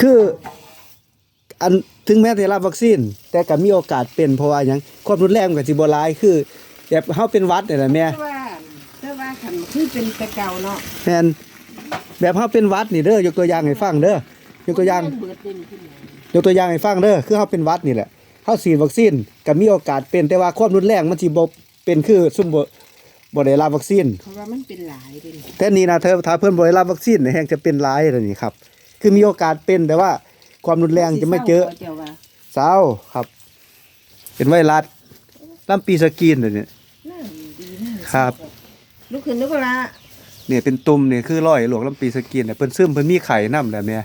คืออันถึงแม้จะรับวัคซีน แต่ก็มีโอกาสเป็นเพราะว่าหยังความรุนแรงมันก็สิบ่หลายคือแบบเฮาเป็นหวัดนี่แหละแม่แต่ว่าแต่ว่าคันคือเป็นแต่เก่าเนาะแม่นแบบเฮาเป็นหวัดนี่เด้อยกตัวอย่างให้ฟังเด้อยกตัวอย่าง เบิดเด่นขึ้นมายกตัวอย่างให้ฟังเด้อคือเฮาเป็นหวัดนี่แหละเฮาฉีดวัคซีนก็มีโอกาสเป็นแต่ว่าความรุนแรงมันสิบ่เป็นคือซุ่มบ่บ่ได้รับวัคซีนเพราะว่ามันเป็นหลายเด่นแต่นี่นะเธอถ้าเพิ่นบ่ได้รับวัคซีนเนี่ยแฮงจะเป็นหลายแล้วนี่ครับ คือมีโอกาสเป็นแต่ว่า ความรุนแรงจะไม่เจอเจ้าว่าเศร้าครับ เป็นไวรัสลำปีสกีนเดี๋ยวนี้น่าดีน่าครับลุกขึ้นนึกว่าละเนี่ยเป็นตุ่มเนี่ยคือรอยหลวงลำปีสกีนเนี่ยเพิ่นซึมเพิ่นมีไข้นำแหละแม่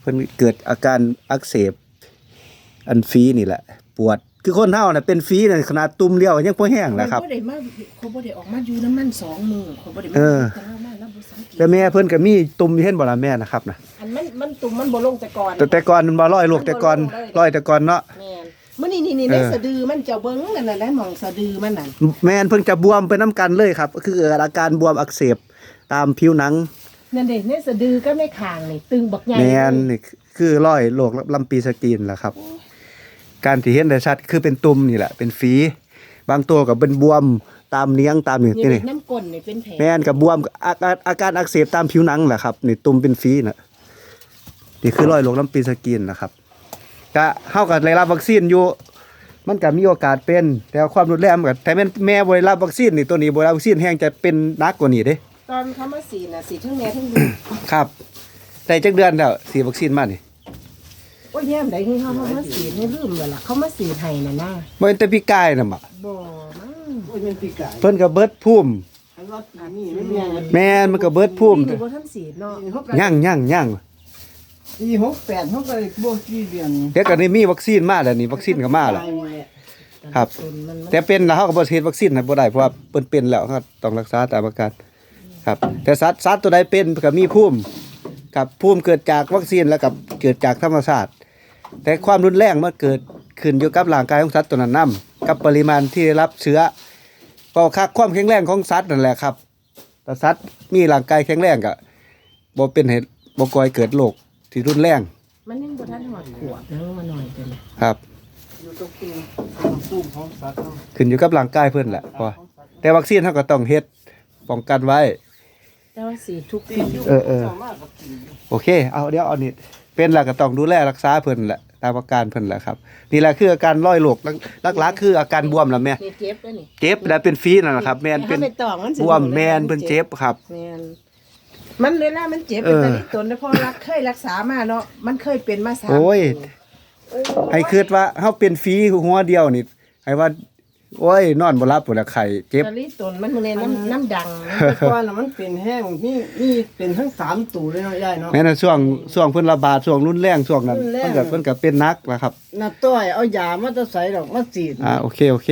เพิ่นเกิดอาการอักเสบ อันฟีนี่แหละ ปวดคือคนเฮาน่ะเป็นฟีน่ะขนาดตุ่มเดียวยังบ่แห้งนะครับเขาบ่ได้มาเขาบ่ได้ออกมาอยู่น้ำมันสองมือเขาบ่ได้มาเออ แต่เรามาแล้วบ่สังเกตแต่แม่เพิ่นก็มีตุ่มอยู่เห็นบ่ล่ะแม่นะครับนะอันมันมันตุ่มมันบ่ลงแต่ก่อนแต่แต่ก่อนมันบ่รอยลวกแต่ก่อนรอยแต่ก่อนเนาะแม่นมื้อนี้นี่นี่เอในอสะดือมันเจ้าเบิ่งนั่นน่ะแหละหม่องสะดือมันน่ะแม่นเพิ่งจะบวมไปน้ำกันเลยครับก็คือเกิดอาการบวมอักเสบตามผิวหนังนั่นเด้ในสะดือก็ในคางนี่ตึงบักใหญ่แมนเลยนี่คือรอยโรคลำปีสกีนแหละครับ การที่เห็นได้ชัดคือเป็นตุ่มนี่แหละเป็นฝีบางตัวก็เป็นบวม ตามเลี้ยงตามนี่นี่นี่น้ำก้นนี่เป็นแผลแมนกับบวมอาการอาการอักเสบตามผิวหนังแหละครับนี่ตุ่มเป็นฝีน่ะนี่คือรอยโรคลำปีสกีนนะครับก็เฮากับได้รับวัคซีนอยู่ มันก็มีโอกาสเป็น แต่ว่าความรุนแรงมันก็แต่แม่นแม่บ่ได้รับวัคซีนนี่ตัวนี้บ่ได้รับวัคซีนแห้งจะเป็นหนักกว่านี้เด้ ตอนเขามาสีดน่ะสีดทั้งแม่ทั้งลูกครับได้จักเดือนแล้วสีวัคซีนมานี่โอ้ยแย่มได้ที่เขามาสีดให้ลืมแล้วล่ะเขามาสีดให้น่ะนะบ่เป็นแต่พี่กายน่ะบ่บ่ มั้งโอ้ยมันปีกายเพิ่นก็เบิดภูมิอันว่าปีนี้ไม่มีอะไรแม่นมันก็เบิดภูมินี่บ่ทันสีดเนาะปีหกย่างย่างย่างปีหกแปดเขาก็เลยบวกกี่เดือนเดี๋ยวก็ได้มีวัคซีนมาแล้วนี่วัคซีนก็มาแล้ว ตายหมดแหละครับ ต้นมันมันแต่เป็นแล้วเฮาก็บ่ฉีดวัคซีนให้บ่ได้เพราะว่าเพิ่นเป็นแล้วก็ต้องรักษาตามอาการครับ แต่สัตว์สัตว์ตัวใดเป็นก็มีภูมิครับภูมิเกิดจากวัคซีนแล้วกับเกิดจากธรรมชาติแต่ความรุนแรงมันเกิดขึ้นอยู่กับร่างกายของสัตว์ตัวนั้นนํกับปริมาณที่ได้รับเชื้อ เพราะค่าความแข็งแรงของสัตว์นั่นแหละครับถ้าสัตว์มีร่างกายแข็งแรงก็บ่เป็นเหตุบ่ก่อให้เกิดโรคที่รุนแรง มันยังบ่ทันหอดขวบนึงมาหน่อยเด้อครับ อยู่ตรงตู้ตู้ของสัตว์เนาะขึ้นอยู่กับร่างกายเพิ่นแหละพอแต่วัคซีนเฮาก็ต้องเฮ็ดป้องกันไว้ แต่ว่าสีดทุกตีปีอยู่เออเออ สามารถกับกิน โอเค เอาเดี๋ยวเอานี่เป็นแล้วก็ต้องดูแลรักษาเพิ่นแหละ ตามอาการเพิ่นแหละครับ นี่แหละคืออาการร้อยโรคหลักๆคืออาการบวมล่ะแม่นี่เจ็บเด้อนี่เจ็บแล้วเป็นฟีนั่นแหละครับแม่นเป็นถ้าไปตองมันสิบวมแม่นเพิ่นเจ็บครับ แม่นมันเวลามันเจ็บเอเป็นอตะลิตนแล้วพอรักเคยรักษามาเนาะมันเคยเป็นมาสามโอ้ย ปี ให้คิดว่าเฮาเป็นฟีหัวเดียวนี่ให้ว่า โอ้ย นอนบ่หลับพุ่นละไข้เจ็บ ตะลิตนมันมื้อนี้น้ำน้ำดังแต่ก่อนน่ะมันเป็นแห้งนี่นี่เป็นทั้งสามตู้เลยเนาะยายเนาะ แม่นนะช่วงช่วงเพิ่นระบาดช่วงรุนแรงช่วงนั้นเพิ่นก็เพิ่นก็เป็นหนักแล้วครับน่ะต้อยเอายามาจะใส่ดอกมาฉีด อ่าโอเคโอเค